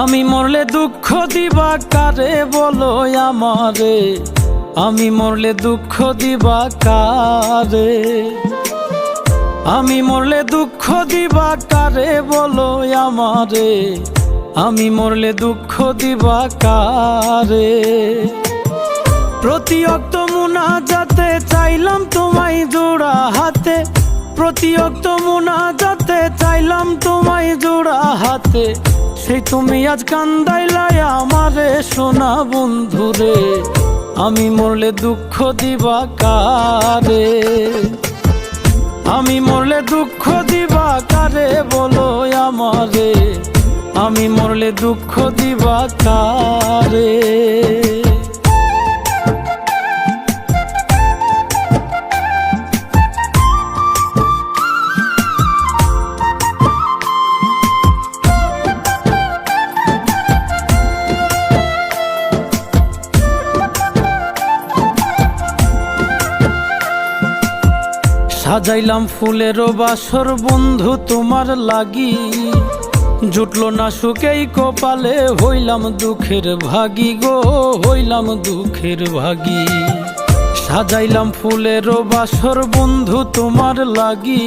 আমি মরলে দুঃখ দিবা কারে? বলো আমারে। আমি মরলে দুঃখ দিবা কারে? আমি মরলে দুঃখ দিবা কারে? বলো আমারে। আমি মরলে দুঃখ দিবা কারে। প্রতি অক্ত মুনা যাতে চাইলাম তোমায় জোড়া হাতে। প্রতি অক্ত মুনা যাতে চাইলাম তোমায় জোড়া হাতে। সেই তুমি আজ কান্দাইলাই আমারে সোনা বন্ধুরে আমি মরলে দুঃখ দিবা কারে? আমি মরলে দুঃখ দিবা কারে বলো আমারে? আমি মরলে দুঃখ দিবা কারে? সাজাইলাম ফুলেরও বাসর, বন্ধু তোমার লাগি। জুটলো না সুখেই কপালে, হইলাম দুঃখের ভাগি গো, হইলাম দুঃখের ভাগি। সাজাইলাম ফুলেরও বাসর, বন্ধু তোমার লাগি।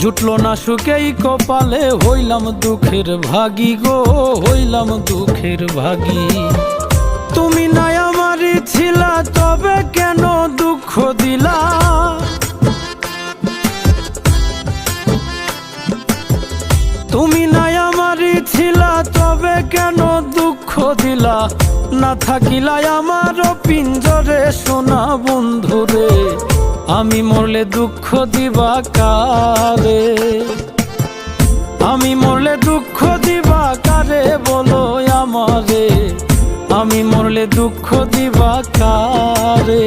জুটলো না সুখেই কপালে, হইলাম দুঃখের ভাগি গো, হইলাম দুঃখের ভাগি। তুমি নাই আমারই ছিলা, তবে কেন দুঃখ দিলা? তবে কেন দুঃখ দিলা? না থাকিলা আমার পিঞ্জরে সোনা বন্ধুরে, আমি মরলে দুঃখ দিবা কারে? আমি মরলে দুঃখ দিবা কারে বলো আমারে? আমি মরলে দুঃখ দিবা কারে?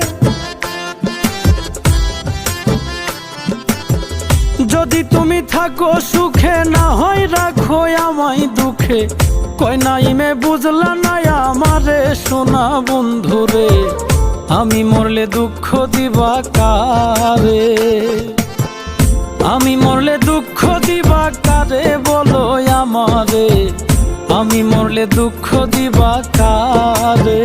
যদি তুমি থাকো সুখে, না হয় রাখো আমায় দুঃখে। কই নাইমে বুঝলা না আমারে সোনা বন্ধুরে, আমি মরলে দুঃখ দিবা কারে? আমি মরলে দুঃখ দিবা কারে বলো আমারে, আমি মরলে দুঃখ দিবা কারে?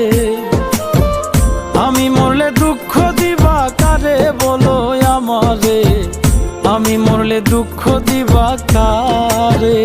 আমি মরলে দুঃখ দিবা কারে?